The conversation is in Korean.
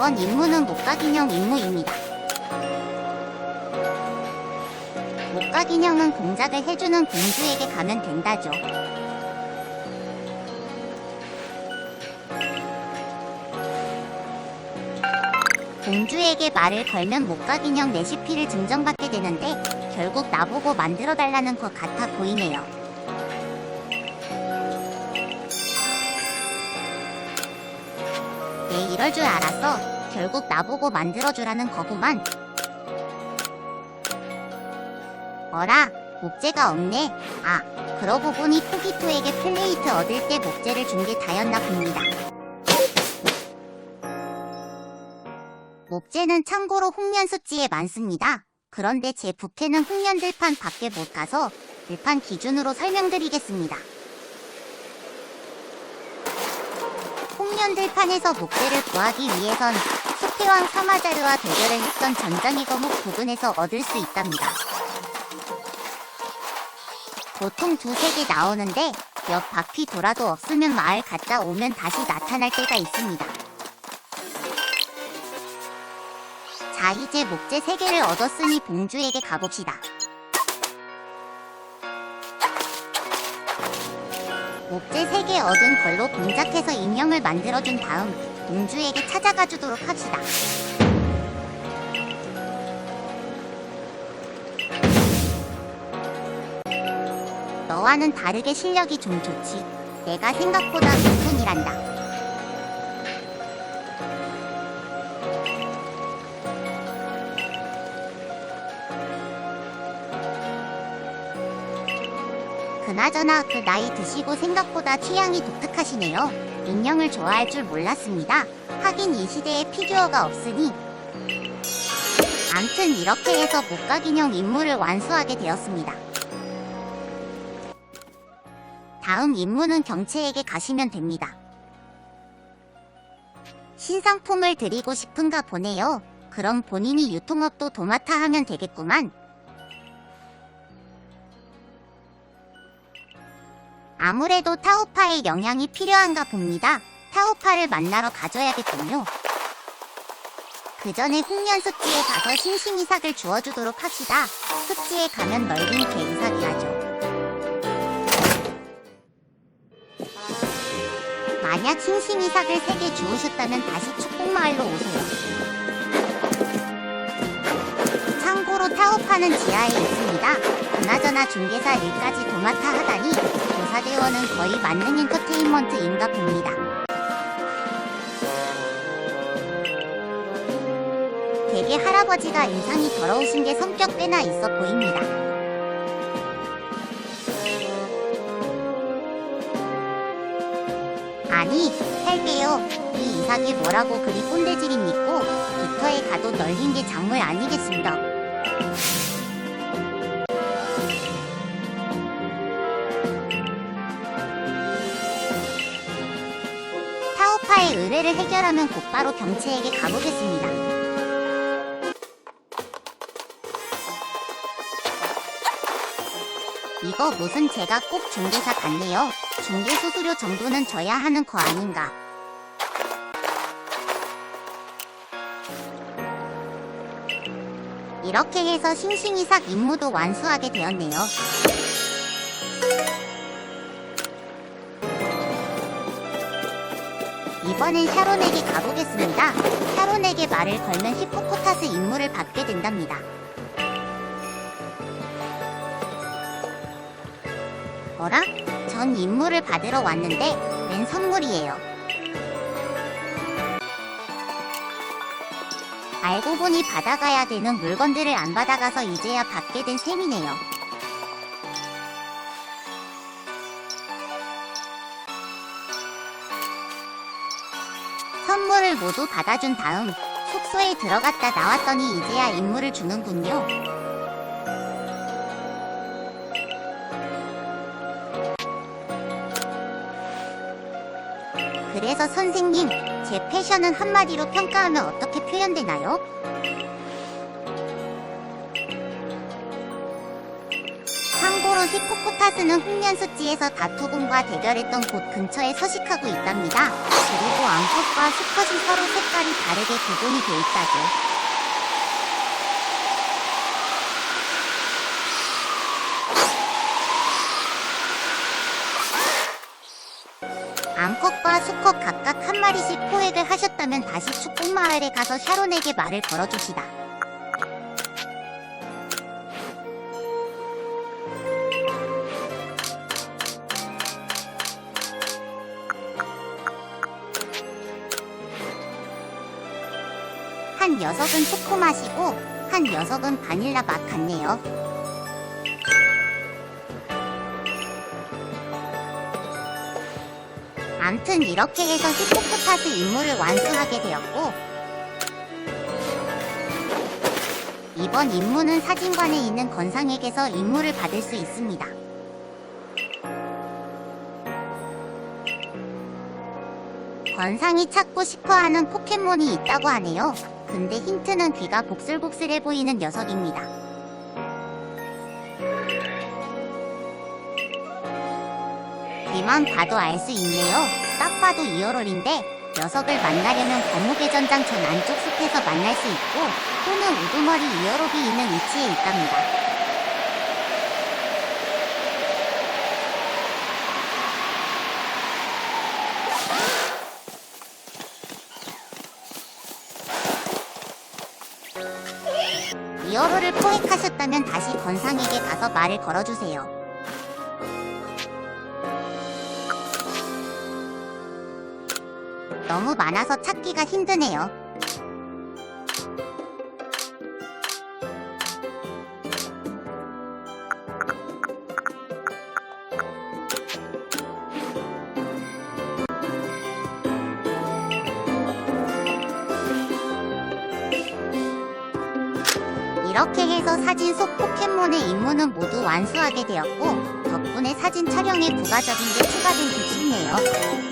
이번 임무는 목각인형 임무입니다. 목각인형은 공작을 해주는 공주에게 가면 된다죠. 공주에게 말을 걸면 목각인형 레시피를 증정받게 되는데 결국 나보고 만들어달라는 것 같아 보이네요. 네, 이럴 줄 알았어. 결국 나보고 만들어주라는 거구만. 어라, 목재가 없네. 아, 그러고 보니 포기토에게 플레이트 얻을 때 목재를 준 게 다였나 봅니다. 목재는 참고로 홍련 습지에 많습니다. 그런데 제 부캐는 홍련 들판 밖에 못 가서 들판 기준으로 설명드리겠습니다. 홍련 들판에서 목재를 구하기 위해선 수피왕 사마자르와 대결을 했던 전장의 거목 부근에서 얻을 수 있답니다. 보통 두세 개 나오는데 몇 바퀴 돌아도 없으면 마을 갔다 오면 다시 나타날 때가 있습니다. 자, 이제 목재 세개를 얻었으니 봉주에게 가봅시다. 목재 세개 얻은 걸로 동작해서 인형을 만들어준 다음 봉주에게 찾아가 주도록 합시다. 너와는 다르게 실력이 좀 좋지. 내가 생각보다 높은 이란다. 그나저나 그 나이 드시고 생각보다 취향이 독특하시네요. 인형을 좋아할 줄 몰랐습니다. 하긴 이 시대에 피규어가 없으니. 암튼 이렇게 해서 목각인형 임무를 완수하게 되었습니다. 다음 임무는 경채에게 가시면 됩니다. 신상품을 드리고 싶은가 보네요. 그럼 본인이 유통업도 도맡아 하면 되겠구만. 아무래도 타오파의 영향이 필요한가 봅니다. 타오파를 만나러 가줘야겠군요. 그 전에 습지에 가서 싱싱이삭을 주워주도록 합시다. 습지에 가면 넓은 개이삭이라죠. 만약 싱싱이삭을 3개 주우셨다면 다시 축복마을로 오세요. 참고로 타오파는 지하에 있습니다. 그나저나 중개사 일까지 도맡아 하다니 조사대원은 거의 만능 엔터테인먼트인가 봅니다. 되게 할아버지가 인상이 더러우신 게 성격 꽤나 있어 보입니다. 아니, 할게요. 이 이삭이 뭐라고 그리 꼰대질이 있고 빅터에 가도 널린 게 작물 아니겠습니다. 의뢰를 해결하면 곧바로 경채에게 가보겠습니다. 이거 무슨 제가 꼭 중개사 같네요. 중개 수수료 정도는 줘야 하는 거 아닌가. 이렇게 해서 싱싱이삭 임무도 완수하게 되었네요. 이번엔 샤론에게 가보겠습니다. 샤론에게 말을 걸면 히포포타스 임무를 받게 된답니다. 뭐라? 전 임무를 받으러 왔는데 웬 선물이에요. 알고 보니 받아가야 되는 물건들을 안 받아가서 이제야 받게 된 셈이네요. 선물을 모두 받아준 다음 숙소에 들어갔다 나왔더니 이제야 임무를 주는군요. 그래서 선생님, 제 패션은 한마디로 평가하면 어떻게 표현되나요? 참고로 히포코타스는 훈련수지에서 다투군과 대결했던 곳 근처에 서식하고 있답니다. 그리고 암컷과 수컷이 서로 색깔이 다르게 구분이 돼 있다죠. 암컷과 수컷 각각 한 마리씩 포획을 하셨다면 다시 축복마을에 가서 샤론에게 말을 걸어주시다. 한 녀석은 초코 맛이고 한 녀석은 바닐라 맛 같네요. 암튼 이렇게 해서 히포크타스 임무를 완수하게 되었고 이번 임무는 사진관에 있는 건상에게서 임무를 받을 수 있습니다. 건상이 찾고 싶어하는 포켓몬이 있다고 하네요. 근데 힌트는 귀가 복슬복슬해 보이는 녀석입니다. 귀만 봐도 알 수 있네요. 딱 봐도 이어롤인데 녀석을 만나려면 거무개 전장 전 안쪽 숲에서 만날 수 있고 또는 우두머리 이어롭이 있는 위치에 있답니다. 포획하셨다면 다시 건상에게 가서 말을 걸어주세요. 너무 많아서 찾기가 힘드네요. 이렇게 해서 사진 속 포켓몬의 임무는 모두 완수하게 되었고 덕분에 사진 촬영에 부가적인 게 추가된 듯 싶네요.